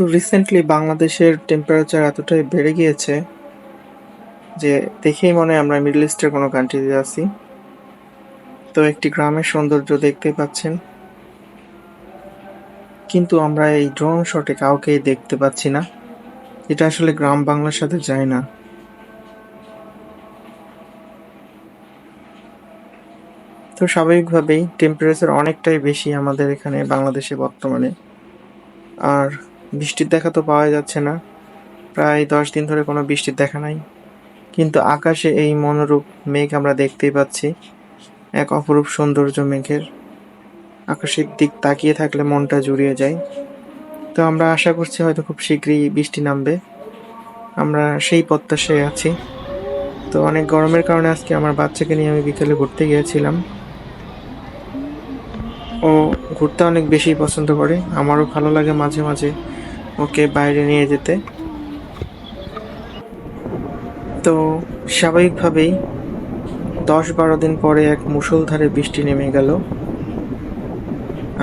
তো রিসেন্টলি বাংলাদেশের টেম্পারেচার এতটাই বেড়ে গিয়েছে যে দেখেই মনে হয় আমরা মিডল ইস্টের কোনো কান্ট্রিতে আছি। তো একটি গ্রামের সৌন্দর্য দেখতে পাচ্ছেন। কিন্তু আমরা এই ড্রোন শটে কাউকেই দেখতে পাচ্ছি না। এটা আসলে গ্রাম বাংলার সাথে যায় না। তো স্বাভাবিকভাবেই টেম্পারেচার অনেকটাই বেশি আমাদের এখানে বাংলাদেশে বর্তমানে। আর বৃষ্টির দেখা তো পাওয়া যাচ্ছে না। প্রায় দশ দিন ধরে কোনো বৃষ্টির দেখা নাই। কিন্তু আকাশে এই মনোরূপ মেঘ আমরা দেখতেই পাচ্ছি। এক অপরূপ সৌন্দর্য মেঘের। আকাশের দিক তাকিয়ে থাকলে মনটা জুড়িয়ে যায়। তো আমরা আশা করছি হয়তো খুব শীঘ্রই বৃষ্টি নামবে। আমরা সেই প্রত্যাশায় আছি। তো অনেক গরমের কারণে আজকে আমার বাচ্চাকে নিয়ে আমি বিকেলে ঘুরতে গিয়েছিলাম। ও ঘুরতে অনেক বেশি পছন্দ করে। আমারও ভালো লাগে মাঝে মাঝে। ওকে বাইরে নিয়ে যেতে। তো স্বাভাবিকভাবেই দশ বারো দিন পরে এক মুষলধারে বৃষ্টি নেমে গেল।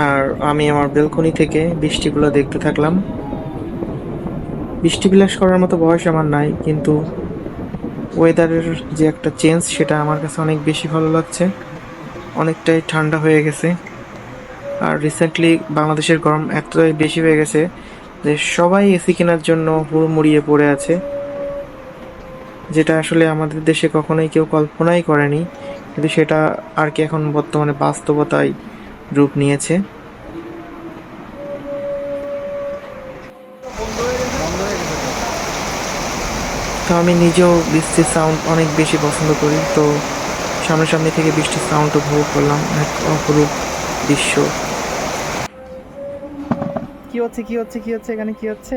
আর আমি আমার বেলকনি থেকে বৃষ্টিগুলো দেখতে থাকলাম। বৃষ্টি বিলাস করার মতো বয়স আমার নাই, কিন্তু ওয়েদারের যে একটা চেঞ্জ সেটা আমার কাছে অনেক বেশি ভালো লাগছে। অনেকটাই ঠান্ডা হয়ে গেছে। আর রিসেন্টলি বাংলাদেশের গরম এতটাই বেশি হয়ে গেছে যে সবাই এসি কেনার জন্য হুড়মুড়িয়ে পড়ে আছে, যেটা আসলে আমাদের দেশে কখনোই কেউ কল্পনাই করেনি, কিন্তু সেটা আর কি এখন বর্তমানে বাস্তবতায় রূপ নিয়েছে। তো আমি নিজেও বৃষ্টির সাউন্ড অনেক বেশি পছন্দ করি, তো সামনাসামনি থেকে বৃষ্টির সাউন্ড উপভোগ করলাম, এক অপরূপ দৃশ্য। কি হচ্ছে কি হচ্ছে কি হচ্ছে এখানে কি হচ্ছে?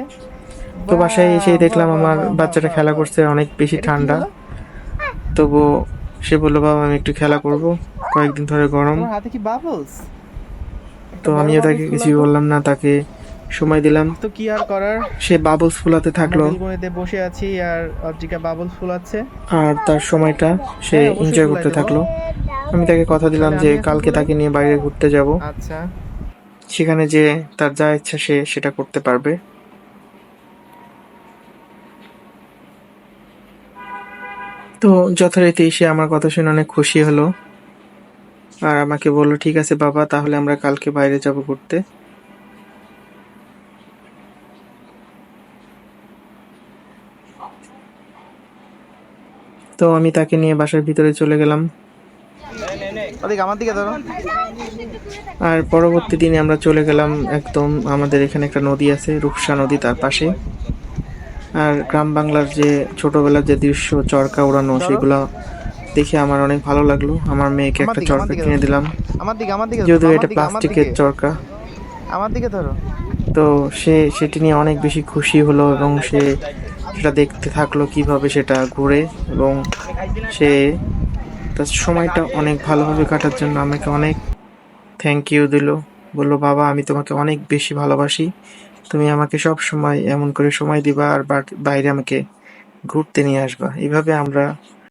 তো বাসায় এসেই দেখলাম আমার বাচ্চাটা খেলা করছে অনেক বেশি ঠান্ডা। তবুও সে বলল বাবা আমি একটু খেলা করব কয়েকদিন ধরে গরম। হাতে কি বাবলস তো আমিও তাকে কিছু বললাম না তাকে সময় দিলাম। তো কি আর করার? সে বাবলস ফুলাতে থাকল। বেলকনিতে বসে আছি আর অর্জিকা বাবলস ফুলাচ্ছে। আর তার সময়টা সে হ্যাঁ, এনজয় করতে থাকল। আমি তাকে কথা দিলাম যে কালকে তাকে নিয়ে বাইরে ঘুরতে যাব। আচ্ছা। সেখানে যে তার যা ইচ্ছা সে সেটা করতে পারবে। তো যথারীতি সে আমার কথা শুনে অনেক খুশি হলো। আর আমাকে বলল, ঠিক আছে বাবা, তাহলে আমরা কালকে বাইরে যাব ঘুরতে। তো আমি তাকে নিয়ে বাসার ভিতরে চলে গেলাম। আমার দিকে ধরো। আর পরবর্তী দিনে আমরা চলে গেলাম একদম আমাদের এখানে একটা নদী আছে রূপসা নদী তার পাশে। আর গ্রাম বাংলার যে ছোটবেলার যে দৃশ্য চরকা উড়ানো সেগুলো দেখে আমার অনেক ভালো লাগল। আমার মেয়েকে একটা চরকা কিনে দিলাম। আমার দিকে আমার দিকে যদিও এটা প্লাস্টিকের চরকা। আমার দিকে ধরো। তো সে সেটি নিয়ে অনেক বেশি খুশি হলো এবং সে সেটা দেখতে থাকল কীভাবে সেটা ঘুরে এবং সে তার সময়টা অনেক ভালোভাবে কাটার জন্য আমাকে অনেক থ্যাংক ইউ দিল। বলল, বাবা, আমি তোমাকে অনেক বেশি ভালোবাসি। তুমি আমাকে সব সময় এমন করে সময় দিবা আর বাইরে আমাকে ঘুরতে নিয়ে আসবা। এইভাবে আমরা